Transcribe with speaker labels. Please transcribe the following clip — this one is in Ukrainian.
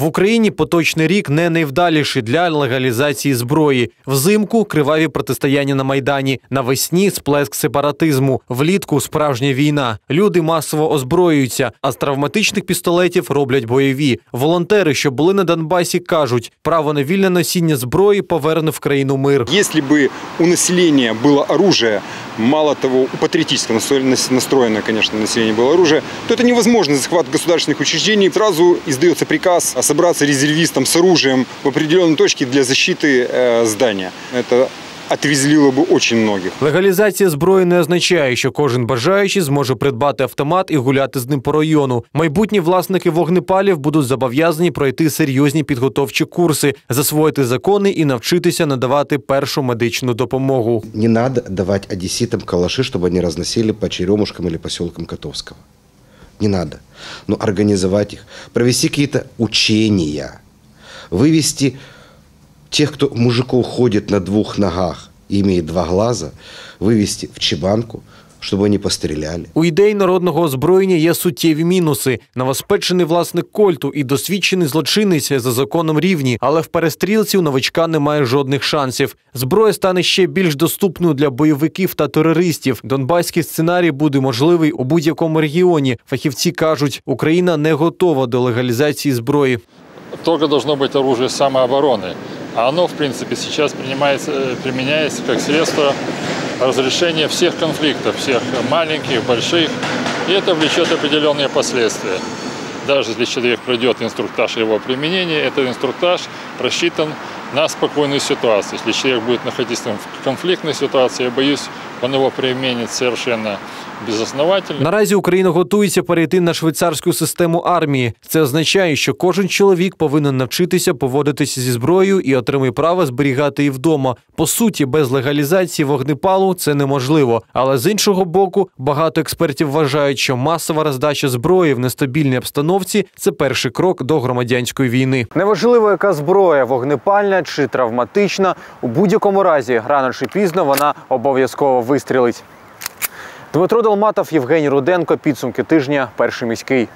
Speaker 1: В Україні поточний рік не найвдаліший для легалізації зброї. Взимку криваві протистояння на майдані. Навесні сплеск сепаратизму. Влітку справжня війна. Люди масово озброюються, а з травматичних пістолетів роблять бойові. Волонтери, що були на Донбасі, кажуть, право на вільне носіння зброї поверне в країну мир.
Speaker 2: Если бы у населения было оружие, мало того, у патриотически настро- настроенное, конечно, население было оружие, то это невозможно захват государственных учреждений. Сразу издается приказ собраться резервистам с оружием в определенной точке для защиты э, здания. Это отвезлило бы очень многих.
Speaker 1: Легалізація зброї не означає, що кожен бажаючий зможе придбати автомат і гуляти з ним по району. Майбутні власники вогнепалів будуть зобов'язані пройти серйозні підготовчі курси, засвоїти закони і навчитися надавати першу медичну допомогу.
Speaker 3: Не надо давать одесситам калаши, чтобы они разносили по черемушкам или поселкам Котовского. Не надо. Но организовать их, провести какие-то учения, вывести тех, кто мужиков ходит на двух ногах и имеет два глаза, вывести в чебанку, чтобы они постреляли.
Speaker 1: У ідеї народного озброєння є суттєві мінуси. Новоспечений власник кольту і досвідчений злочинець за законом рівні, але в перестрілці у новичка немає жодних шансів. Зброя стане ще більш доступною для бойовиків та терористів. Донбаський сценарій буде можливий у будь-якому регіоні. Фахівці кажуть, Україна не готова до легалізації зброї.
Speaker 4: только должно быть оружие самообороны. А оно, в принципе, сейчас принимается, применяется как средство разрешения всех конфликтов, всех маленьких, больших. И это влечет определенные последствия. Даже если человек пройдет инструктаж его применения, этот инструктаж рассчитан на спокойную ситуацию. Если человек будет находиться в конфликтной ситуации, я боюсь, он его применит совершенно безосновательно.
Speaker 1: Наразі Україна готується перейти на швейцарську систему армії. Це означає, що кожен чоловік повинен навчитися поводитися зі зброєю і отримує право зберігати її вдома. По суті, без легалізації вогнепалу це неможливо. Але з іншого боку, багато експертів вважають, що масова роздача зброї в нестабільній обстановці це перший крок до громадянської війни. Неважливо, яка зброя вогнепальна чи травматична. У будь-якому разі, рано чи пізно вона обов'язково вистрілить. Дмитро Долматов, Євгеній Руденко. Підсумки тижня. Перший міський.